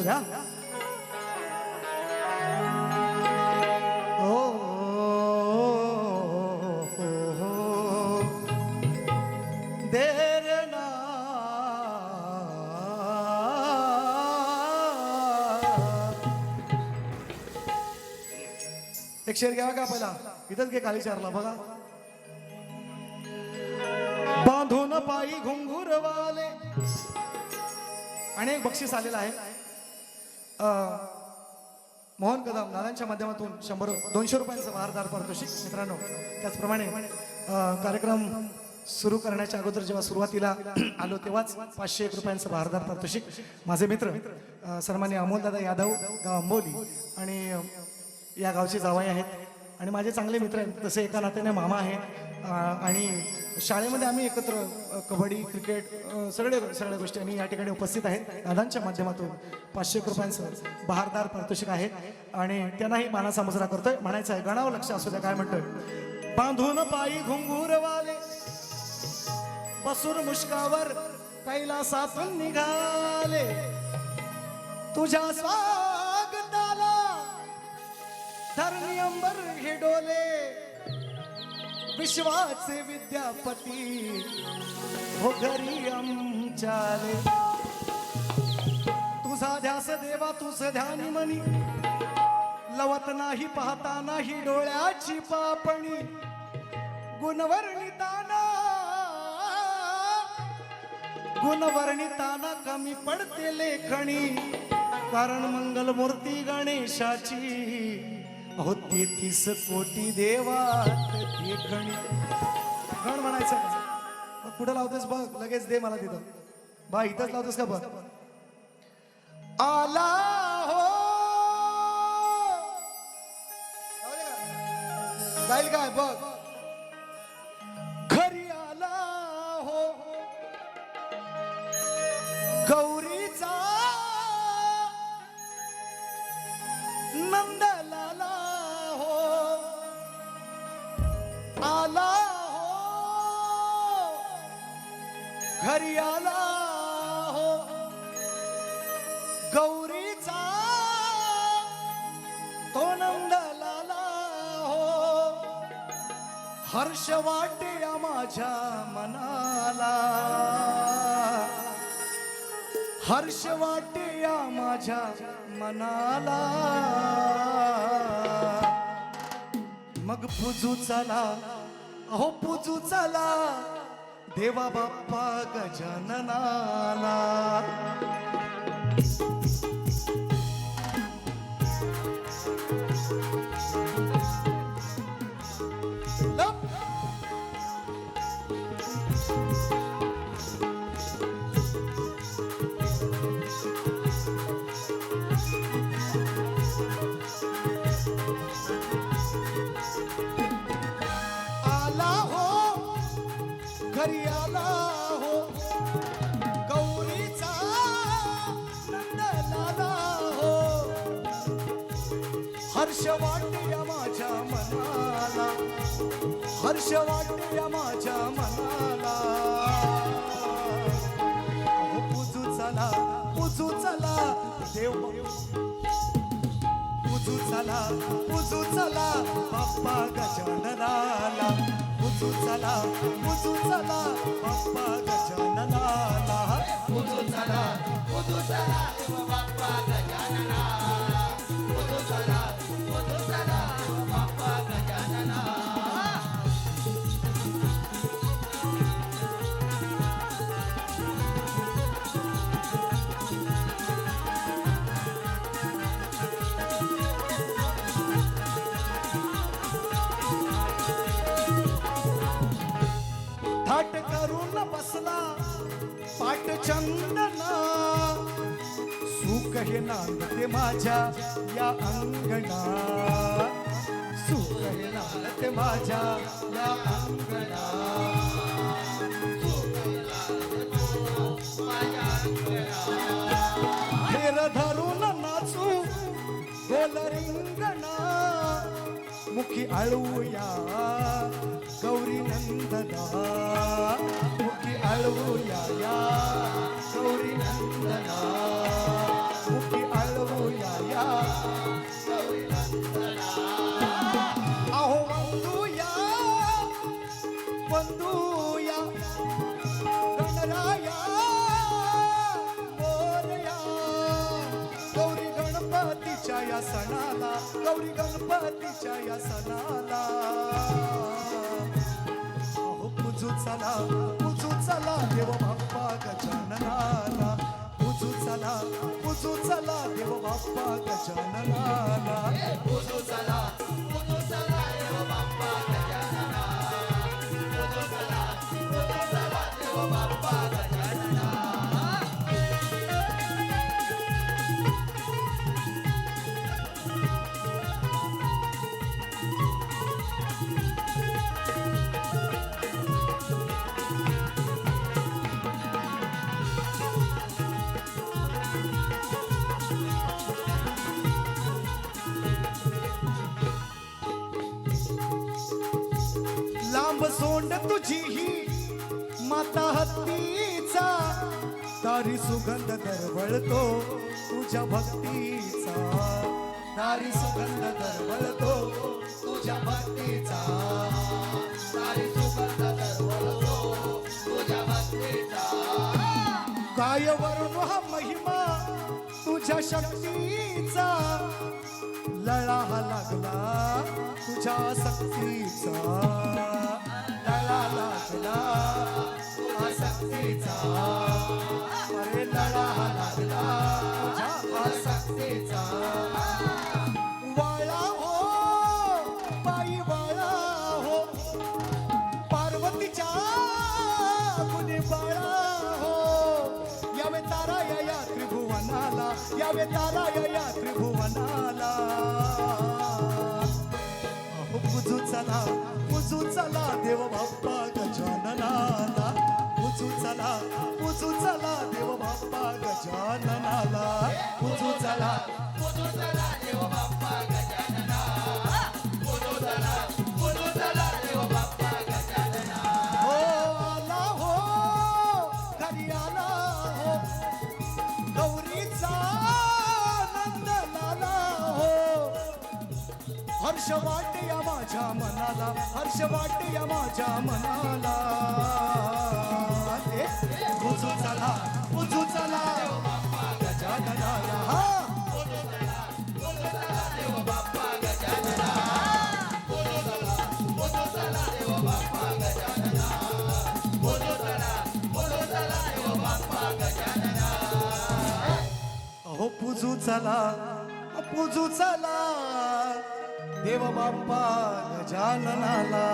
असू द्या. एक शेर घ्यावा का पहिला? इथंच घे खाली चारला बघा. बांधून पायी घुंगुरवाले. आणि एक बक्षीस आलेलं आहे. मोहन कदम दादांच्या माध्यमातून शंभर दोनशे रुपयांचं भारदार पारितोषिक मित्रांनो. त्याचप्रमाणे कार्यक्रम सुरू करण्याच्या अगोदर जेव्हा सुरुवातीला आलो तेव्हाच पाचशे एक रुपयांचं भारदार पारितोषिक. माझे मित्र सन्मान्य अमोलदादा यादव गाव अंबोली आणि या गावचे जावई आहेत. आणि माझे चांगले मित्र आहेत. तसे एका नात्याने मामा आहे आणि शाळेमध्ये आम्ही एकत्र कबड्डी क्रिकेट सगळे सगळ्या गोष्टी आम्ही या ठिकाणी उपस्थित आहेत. दादांच्या माध्यमातून पाचशे रुपयांचं बहारदार पारितोषिक आहे. आणि त्यांनाही मानाचा मुजरा करतोय. म्हणायचं आहे गणावं लक्ष असू द्या काय म्हणतोय. बांधून पायी घुंगूरवाले बसून मुष्कावर कैलासातून निघाले. तुझ्या स्वागताला धरणी अंबर हे डोले. विश्वाचे विद्यापती हो घरी आमच्याले तुझा ध्यास देवा तुझ ध्यान मनी लवत नाही पाहता नाही डोळ्याची पापणी. गुणवर्णिताना गुणवर्णिताना कमी पडते लेखणी. कारण मंगलमूर्ती गणेशाची अहो तेहतीस कोटी देवात देखणी गण म्हणायचं मग कुठं लावतोस बघ? लगेच दे मला तिथं. बा इथंच लावतोस का बघ? आला हो. जाईल काय बघ. घरी आला हो. गौरीचा नंद घरी आला हो. गौरीचा तो नंद लाला हो. हर्ष वाटे माझ्या मनाला. हर्ष वाटे या माझ्या मनाला. मग पुजू चला. अहो पुजू चला. देवा बाप्पा गजाननाला घरी आला हो. गौरीचा नंद लाला हो. हर्ष वाटे या माझ्या मनाला. हर्ष वाटे या माझ्या मनाला. अहो पुजू चला पुजू चला. देव पुजू चला पुजू चला. बाप्पा गजाननाला पुजू चला पुजू चला बाप्पा गजाननाला. पुजू चला पुजू चला बाप्पा गजानना बसला पाट चंदना. सुख हे नांदते माझ्या या अंगणा सुख हे नांदते माझ्या या अंगणा फेर धरून नाचू गोलरिंग मुखी आळवूया गौरी नंदना. मुखी आळवूया या गौरी नंदना. मुखी आळवूया या गौरी या सणाला गौरी गणपतीच्या या सणाला लांब तुझी ही माता हत्तीचा. तारी सुगंध दरवळतो तुझ्या भक्तीचा. तारी सुगंध दरवळतो तुझ्या भक्तीचा. तारी सुगंध दरवळतो तुझ्या भक्तीचा. काय वरून हा महिमा तुझ्या शक्तीचा. लळा हा लागला तुझ्या सक्तीचा. त्रिभुवनाला या या त्रिभुवनाला अहो पुजू चला पुजू चला देव बाप्पा गजाननाला. पुजू चला पुजू चला देव बाप्पा गजाननाला. पुजू चला हो हर्ष वाटे या माझ्या मनाला हर्ष वाटे या माझ्या मनाला. बुजू पुजू चला पुजू चला. गजाननाला हा. अहो पूजू चला पूजू चला. देव बाप्पा गजाननाला